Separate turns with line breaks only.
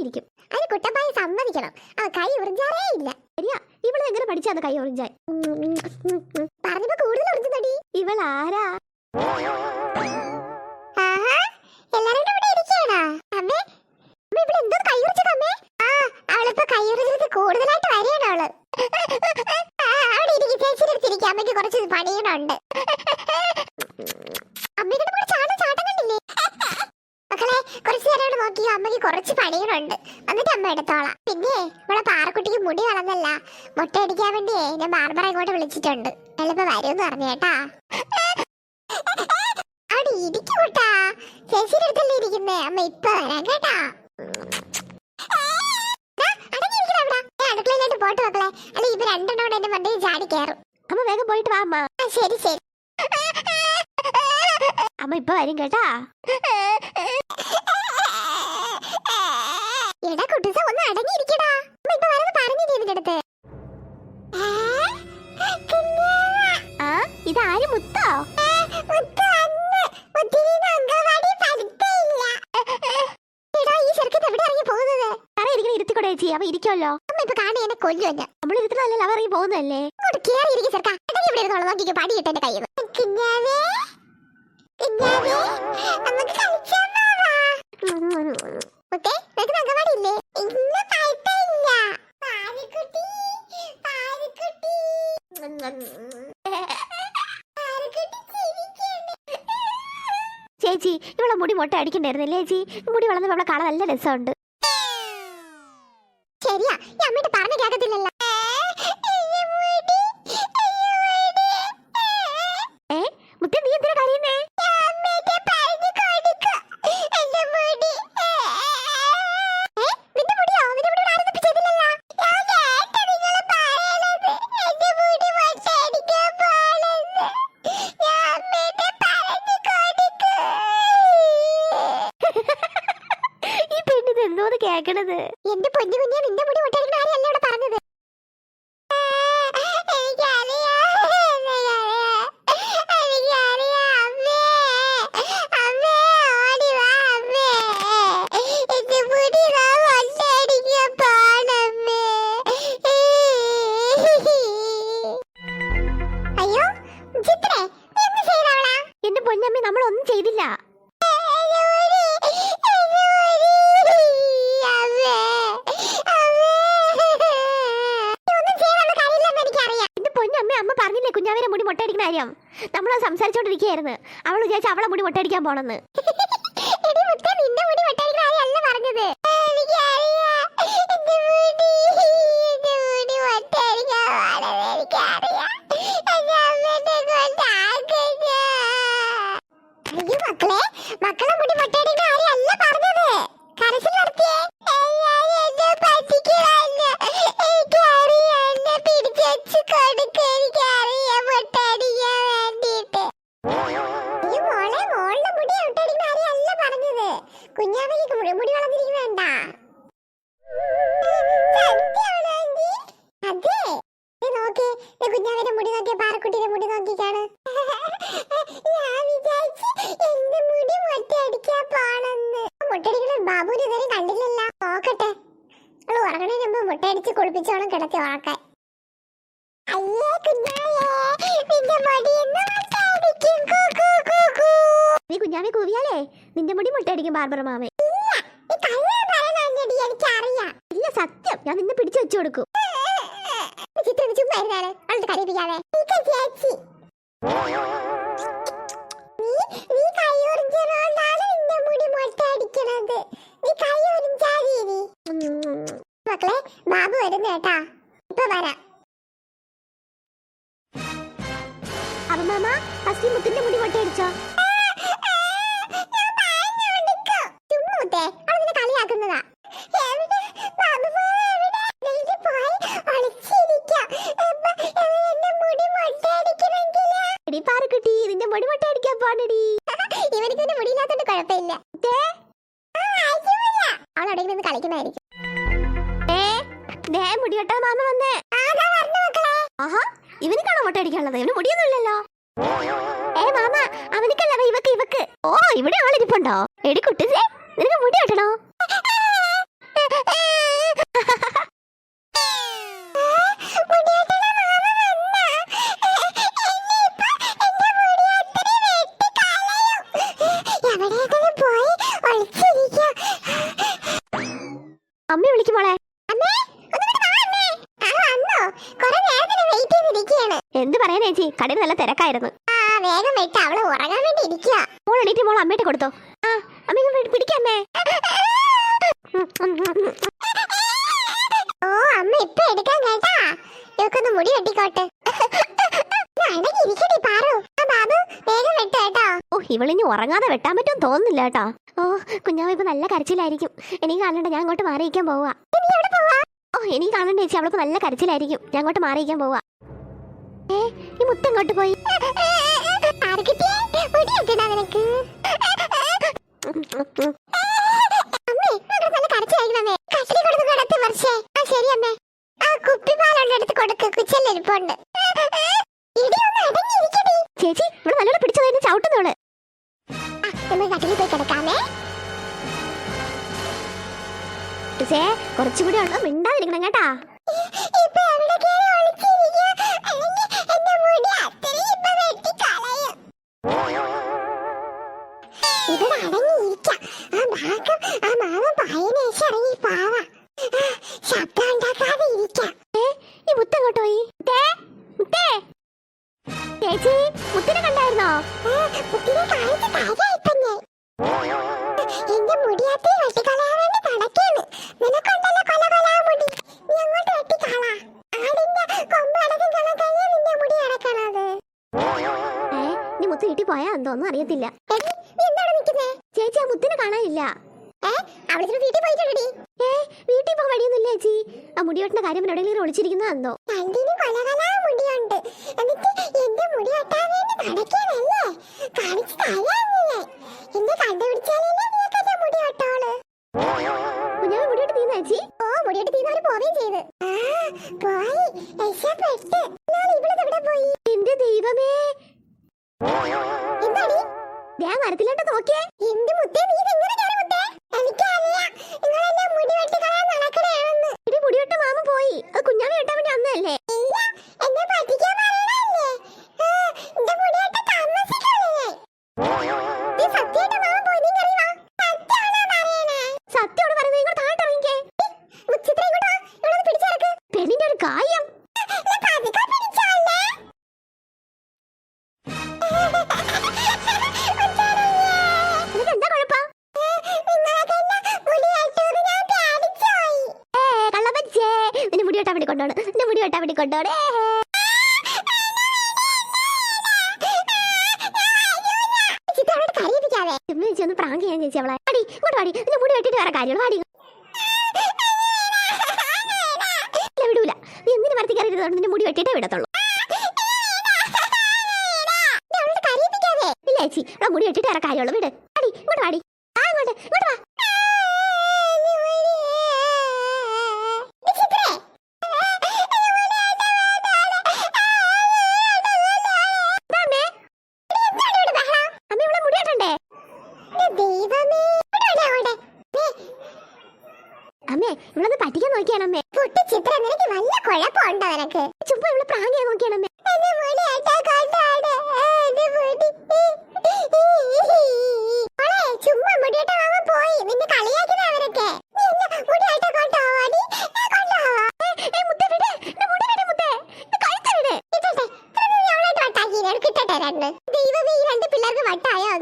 പറഞ്ഞിരിക്കും അതിന് കുട്ടപ്പായ സമ്മതിക്കണം. ആ കൈ ഉറിഞ്ചാറേ ഇല്ല. ശരിയാ. ഇവളെ എങ്ങനെ പഠിച്ചാന്ന് കൈ ഉറിഞ്ചാൻ പണികളുണ്ട്. എന്നിട്ട് അമ്മ എടുത്തോളാം. പിന്നെ ഇവിടെ പാറക്കുട്ടിക്ക് മുടി വളർന്നല്ല. മുട്ട അടിക്കാൻ വേണ്ടിയേ ഞാൻ ബാർബറെ ഇങ്ങോട്ട് വിളിച്ചിട്ടുണ്ട്. എളുപ്പം വരുമെന്ന് പറഞ്ഞു കേട്ടാ. അവിടെ ഇരിക്കും കേട്ടാ ചേച്ചിയുടെ അടുത്തല്ലേ ഇരിക്കുന്നേ? അമ്മ ഇപ്പൊ വരാം കേട്ടാ. പോട്ട് അല്ല അമ്മ വേഗം പോയിട്ട് വാ അമ്മ ഇപ്പൊ വരും കേട്ടാ. എടാ കുട്ടിസ ഒന്ന് അടങ്ങിയിരിക്കടാ. ഇപ്പൊ വരുന്ന പറഞ്ഞില്ലേ ഇതിന്റെ അടുത്ത്? ഇതാര് മുത്തോ? അവ മൊട്ട അടിക്കണ്ടായിരുന്നല്ലേ ചേച്ചി? മുടി വളർന്നപ്പോൾ അവളെ കാണാൻ നല്ല രസമുണ്ട്. പൊന്നമ്മ നമ്മൾ ഒന്നും ചെയ്തില്ല അമ്മ പറഞ്ഞില്ലേ കുഞ്ഞാവിനെ മുടി മുട്ടടിക്കുന്ന കാര്യം? നമ്മൾ സംസാരിച്ചോണ്ടിരിക്കുകയായിരുന്നു. അവൾ വിചാരിച്ച അവളെ മുടി മുട്ടടിക്കാൻ പോണെന്ന്. കുഞ്ഞാവിന്റെ മുടി നോക്കിയ പാറക്കുട്ടിയുടെ മുടി നോക്കിക്കാണ്. ഞാൻ വിചാരിച്ചു എന്റെ മുടി മൊട്ടയടിക്കാൻ പോണെന്ന് മുട്ടടിക്കണ ബാബുവിനെ ഇതുവരെ കണ്ടില്ലല്ല. നോക്കട്ടെ. അവൾ ഉറങ്ങണതിന് മുമ്പ് മുട്ടയടിച്ച് കുളിപ്പിച്ചോളം കിടത്തി ഉറക്കാൻ. അയ്യേ കുഞ്ഞാവേ നിന്റെ മുട്ടയടിക്കും. നീ കൂവിയാലേ? നിന്റെ മുടി മുട്ടയടിക്കും ബാർബറ മാമേ. ഇല്ല സത്യം. ഞാൻ നിന്നെ പിടിച്ചു വെച്ചു കൊടുക്കും. ചിത്രം ചുമ്മാ അവളുടെ കരയിപ്പിക്കാതെ ചേച്ചി. നീ മുടി മൊട്ടയടിച്ചോ ആഹാ ഇവനിക്കാണോ മുട്ട അടിക്കാനുള്ളത്? ഇവന് മുടിയൊന്നുമില്ലല്ലോ. ഏ മാമ അവനിക്കല്ല ഇവക്ക് ഇവക്ക്. ഓ ഇവിടെ ആളിരിപ്പുണ്ടോ? എടി കുട്ടിസേ നിനക്ക് മുടി വെട്ടണോ?
കടയിൽ നല്ല തിരക്കായിരുന്നു.
വേഗം വിട്ട് അവൾ ഉറങ്ങാൻ വേണ്ടി ഇരിക്കുക
മോൾ എണീറ്റ് മോൾ അമ്മയുടെ കൊടുത്തോ. ആ അമ്മ പിടിക്കാമേ
ഓ അമ്മ ഇപ്പൊ എടുക്കാൻ കേട്ടാ? ഇവക്കൊന്ന് മുടി വെട്ടിക്കോട്ടെ. ഇരിക്കടി പാറു. ആ ബാബു വേഗം വെട്ട് കേട്ടോ.
ഓ ഇവളിനി ഉറങ്ങാതെ വെട്ടാൻ പറ്റും തോന്നുന്നില്ല കേട്ടോ. ഓ കുഞ്ഞാവ് ഇപ്പൊ നല്ല കരച്ചിലായിരിക്കും. എനിക്ക് കാണണ്ട ഞാൻ അങ്ങോട്ട് മാറിയിക്കാൻ പോവാ? ഓ എനിക്ക് കാണണ്ട ചേച്ചി അവളിപ്പോ നല്ല കരച്ചിലായിരിക്കും. ഞാൻ അങ്ങോട്ട് മാറിയിക്കാൻ പോവാ ഈ മുത്ത അങ്ങോട്ട് പോയി
നിനക്ക്.
ചേച്ചി ഇവിടെ നല്ലോണം പിടിച്ചു കഴിഞ്ഞ്
ചവിട്ടുന്നോൾ നമ്മൾ കട്ടിലിൽ പോയി കിടക്കാമേ.
കുറച്ചുകൂടി ഉള്ളു മിണ്ടാതിരിക്കണം കേട്ടാ. പോയാ അറിയത്തില്ല. ചേച്ചി ആ മുത്തിനെ കാണാനില്ല.
വീട്ടിൽ
ഏ വീട്ടിൽ പോകാൻ വഴിയൊന്നുമില്ല ചേച്ചി. ആ കാര്യം എവിടെയെങ്കിലും ചേച്ചി.
ഓ മുടിയിട്ട് തീർന്നവര് പോവുകയും ചെയ്ത്. ആ പോയി. രക്ഷപ്പെട്ട്
ഞാൻ മരത്തിലോട്ട് നോക്കിയേ.
എന്ത് മുത്തേ നീ ഇതെങ്ങനെ മുത്തേ? എനിക്കറിയാം. മുടി
വെട്ടാൻ അവളെ. അടി ഇങ്ങോട്ട് മുടി വെട്ടിട്ട് വിടൂല. നീ നിന്റെ മുടി വെട്ടിട്ടേ മുടി വെട്ടിട്ട് വിട്. അടി ഇങ്ങോട്ട് ആ ഇങ്ങോട്ട് ഇങ്ങോട്ട് വാ. പറ്റിക്കാൻ നോക്കിയാണ്
പൊട്ടി ചിത്ര. നിനക്ക് നല്ല കുഴപ്പമുണ്ടോ നിനക്ക്?
ചുമ്മാ ഇവിടെ പ്രാങ്ക്
നോക്കിയാണമ്മേ. ചുമ്മാ മുടിയേട്ട മാമ പോയി. നിന്നെ കളിയാക്കുന്ന അവരൊക്കെ. മുടിയേട്ട കൊണ്ടുപോവാടി കൊണ്ടുപോവാ
ഏയ് മുത്തേ വിട് മുടി മുത്തേ എന്റെ കഴുത്ത് വിട്
കിട്ടട്ടെ ഇത്ര നീ അവളായിട്ട് വട്ടാക്കി നിനക്ക് കിട്ടട്ടെ ദൈവമേ ഈ രണ്ട് പിള്ളേർക്ക് വട്ടായോ?